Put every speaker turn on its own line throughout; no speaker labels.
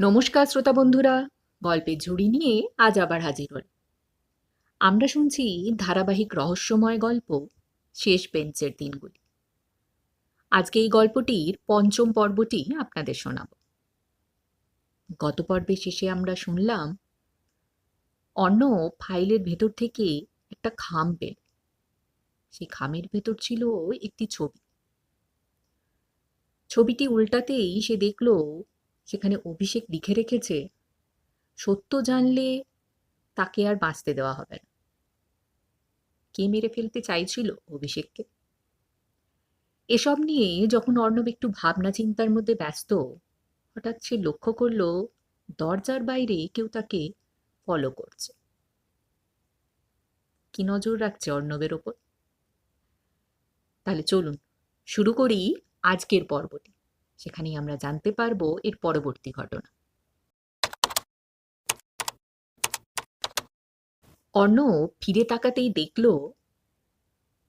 নমস্কার, শ্রোতা বন্ধুরা। গল্পের ঝুড়ি নিয়ে আজ আবার হাজির হল আমরা শুনছি ধারাবাহিক রহস্যময় গল্প, শেষ বেঞ্চের দিনগুলি। আজকে এই গল্পটির পঞ্চম পর্বটি আপনাদের শোনাব। গত পর্বে শেষে আমরা শুনলাম অন্য ফাইলের ভেতর থেকে একটা খাম পেল। সেই খামের ভেতর ছিল একটি ছবি। ছবিটি উল্টাতেই সে দেখল সেখানে অভিষেক লিখে রেখেছে, সত্য জানলে তাকে আর বাঁচতে দেওয়া হবে না। কে মেরে ফেলতে চাইছিল অভিষেককে? এসব নিয়ে যখন অর্ণব একটু ভাবনা চিন্তার মধ্যে ব্যস্ত, হঠাৎ সে লক্ষ্য করল, দরজার বাইরে কেউ তাকে ফলো করছে। কি নজর রাখছে অর্ণবের ওপর? তাহলে চলুন, শুরু করি আজকের পর্বটি। সেখানেই আমরা জানতে পারব এর পরবর্তী ঘটনা। অর্ণব ফিরে তাকাতেই দেখল,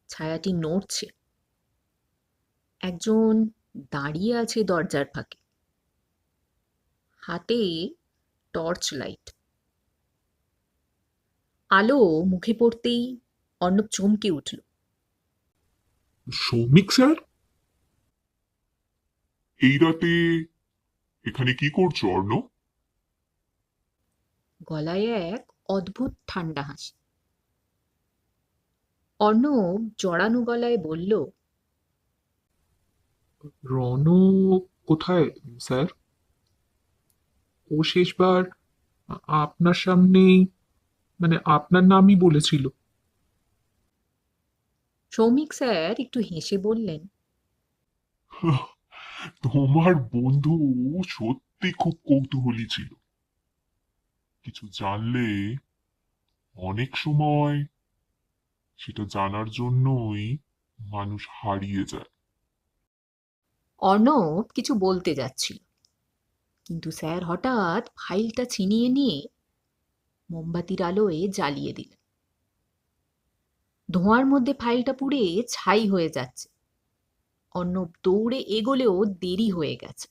ছায়াটি নড়ছে। একজন দাঁড়িয়ে আছে দরজার ফাঁকে। হাতে টর্চ লাইট। আলো মুখে পড়তেই অর্ণব চমকে উঠল।
সৌমিক স্যার? এই রাতে এখানে কি করছ অর্ণ?
গলায় এক অদ্ভুত ঠান্ডা হাসি। অর্ণব জড়ানো গলায় বলল
রণ কোথায় স্যার? ও শেষবার আপনার সামনেই মানে আপনার নামই বলেছিল।
সৌমিক স্যার একটু হেসে বললেন
তোমার বন্ধু সত্যি খুব কৌতূহলী ছিল। কিছু জানলে অনেক সময় সেটা জানার জন্যই মানুষ হারিয়ে যায়।
অর্ণব কিছু বলতে যাচ্ছিল, কিন্তু স্যার হঠাৎ ফাইলটা ছিনিয়ে নিয়ে মোমবাতির আলোয় জ্বালিয়ে দিলেন। ধোঁয়ার মধ্যে ফাইলটা পুড়ে ছাই হয়ে যাচ্ছে। অর্ণব দৌড়ে এগোলেও দেরি হয়ে গেছে।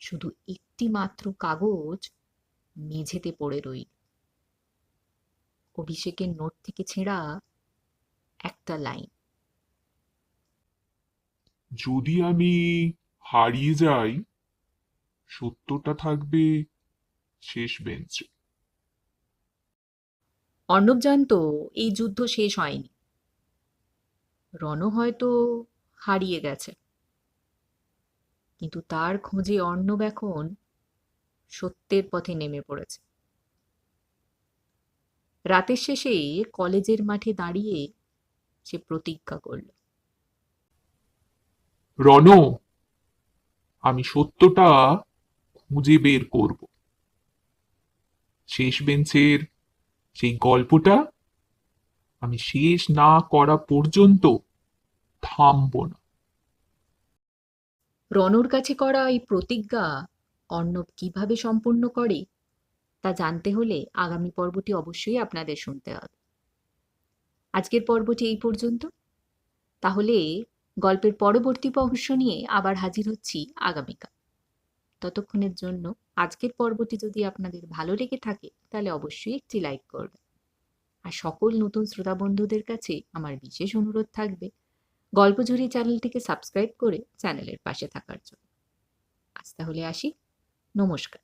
শুধু একটি মাত্র কাগজ মেঝেতে পড়ে রইল। অভিষেকের নোট থেকে ছেঁড়া একটা লাইন।
যদি আমি হারিয়ে যাই সত্যটা থাকবে শেষ বেঞ্চে।
অর্ণব জানতো এই যুদ্ধ শেষ হয়নি। রণ হয়তো হারিয়ে গেছে। কিন্তু তার খোঁজে অর্ণব এখন সত্যের পথে নেমে পড়েছে। রাতের শেষে কলেজের মাঠে দাঁড়িয়ে সে প্রতিজ্ঞা করল।
রণ আমি সত্যটা খুঁজে বের করব। শেষ বেঞ্চের সেই গল্পটা আমি শেষ না করা পর্যন্ত থামব না।
রণর কাছে করা এই প্রতিজ্ঞা অর্ণব কীভাবে সম্পূর্ণ করে, তা জানতে হলে আগামী পর্বটি অবশ্যই আপনাদের শুনতে হবে। আজকের পর্বটি এই পর্যন্ত। তাহলে গল্পের পরবর্তী অংশ নিয়ে আবার হাজির হচ্ছি আগামীকাল। ততক্ষণের জন্য আজকের পর্বটি যদি আপনাদের ভালো লেগে থাকে, তাহলে অবশ্যই একটি লাইক করবেন। আর সকল নতুন শ্রোতা বন্ধুদের কাছে আমার বিশেষ অনুরোধ থাকবে গল্পঝুরি চ্যানেলটিকে সাবস্ক্রাইব করে চ্যানেলের পাশে থাকার জন্য। আজ তাহলে আসি। নমস্কার।